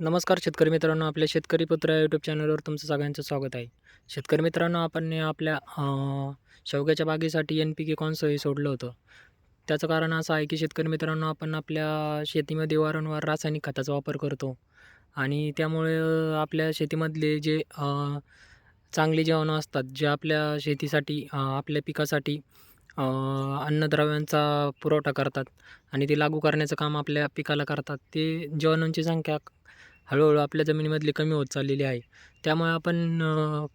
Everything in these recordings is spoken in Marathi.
नमस्कार शेतकरी मित्रांनो आपल्या शेतकरी पुत्र यूट्यूब चॅनलवर तुमचं सगळ्यांचं स्वागत आहे. शेतकरी मित्रांनो आपण आपल्या शेवग्याच्या बागेसाठी एन पी के कॉन्सही सोडलं होतं. त्याचं कारण असं आहे की शेतकरी मित्रांनो आपण आपल्या शेतीमध्ये वारंवार रासायनिक खताचा वापर करतो. आणि त्यामुळे आपल्या शेतीमधले जे चांगली जेवणं असतात जे आपल्या शेतीसाठी आपल्या पिकासाठी अन्नद्रव्यांचा पुरवठा करतात आणि ते लागू करण्याचं काम आपल्या पिकाला करतात ते जेवणांची संख्या हळूहळू आपल्या जमिनीमधली कमी होत चाललेली आहे. त्यामुळे आपण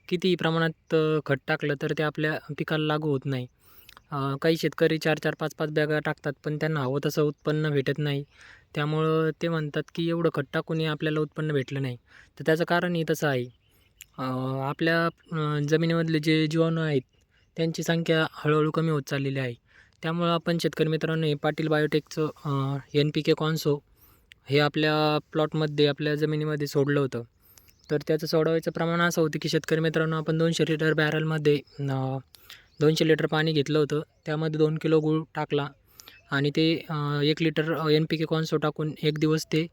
कितीही प्रमाणात खत टाकलं तर ते आपल्या पिकाला लागू होत नाही. काही शेतकरी चार चार पाच पाच बॅगा टाकतात पण त्यांना हवं तसं उत्पन्न भेटत नाही. त्यामुळं ते म्हणतात की एवढं खत टाकूनही आपल्याला उत्पन्न भेटलं नाही. तर त्याचं कारणही तसं आहे. आपल्या जमिनीमधले जे जीवाणू आहेत त्यांची संख्या हळूहळू कमी होत चाललेली आहे. त्यामुळं आपण शेतकरी मित्रांनो हे पाटील बायोटेकचं एन पी के कॉन्सो हे आपल्या प्लॉटमध्ये आपल्या जमिनीमध्ये सोडलं होतं. तर त्याचं सोडवायचं प्रमाण असं होतं की शेतकरी मित्रांनो आपण दोनशे लिटर बॅरलमध्ये दोनशे लिटर पाणी घेतलं होतं. त्यामध्ये दोन किलो गूळ टाकला आणि ते एक litre N P K Conso टाकून एक दिवस ते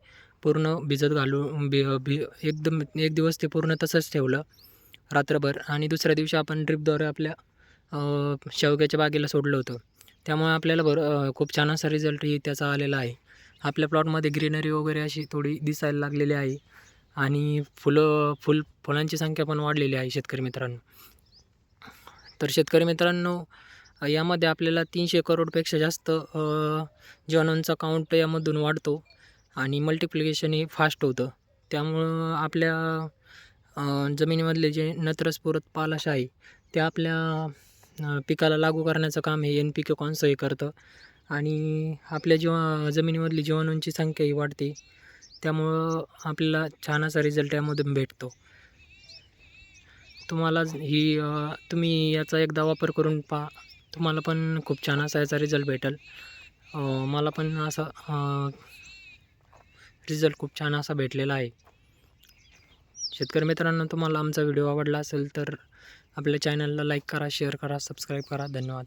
पूर्ण भिजत घालू भि भि एकदम एक दिवस ते पूर्ण तसंच ठेवलं रात्रभर. आणि दुसऱ्या दिवशी आपण ड्रिपद्वारे आपल्या शेवग्याच्या बागेला सोडलं होतं. त्यामुळे आपल्याला भर खूप छान असा रिझल्टही त्याचा आलेला आहे. आपल्या प्लॉटमध्ये ग्रीनरी वगैरे अशी थोडी दिसायला लागलेली आहे. आणि फुलं फुल फुलांची संख्या पण वाढलेली आहे शेतकरी मित्रांनो. तर शेतकरी मित्रांनो यामध्ये आपल्याला तीनशे करोडपेक्षा जास्त जीवाणूंचा काउंट यामधून वाढतो आणि मल्टिप्लिकेशन हे फास्ट होतं. त्यामुळं आपल्या जमिनीमधले जे नत्रस्फुरत पालाश आहे ते आपल्या पिकाला लागू करण्याचं काम हे एन पी के कॉन्स हे करतं. आणि आपल्या जीवा जमिनीमधली जीवाणूंची संख्याही वाढते. त्यामुळं आपल्याला छान असा रिझल्ट यामधून भेटतो. तुम्हाला ही तुम्ही याचा एकदा वापर करून पा तुम्हाला पण खूप छान असा याचा रिझल्ट भेटेल. मला पण असा रिझल्ट खूप छान असा भेटलेला आहे. शेतकरी मित्रांनो तुम्हाला आमचा व्हिडिओ आवडला असेल तर आपल्या चॅनलला लाईक करा शेअर करा सबस्क्राईब करा. धन्यवाद.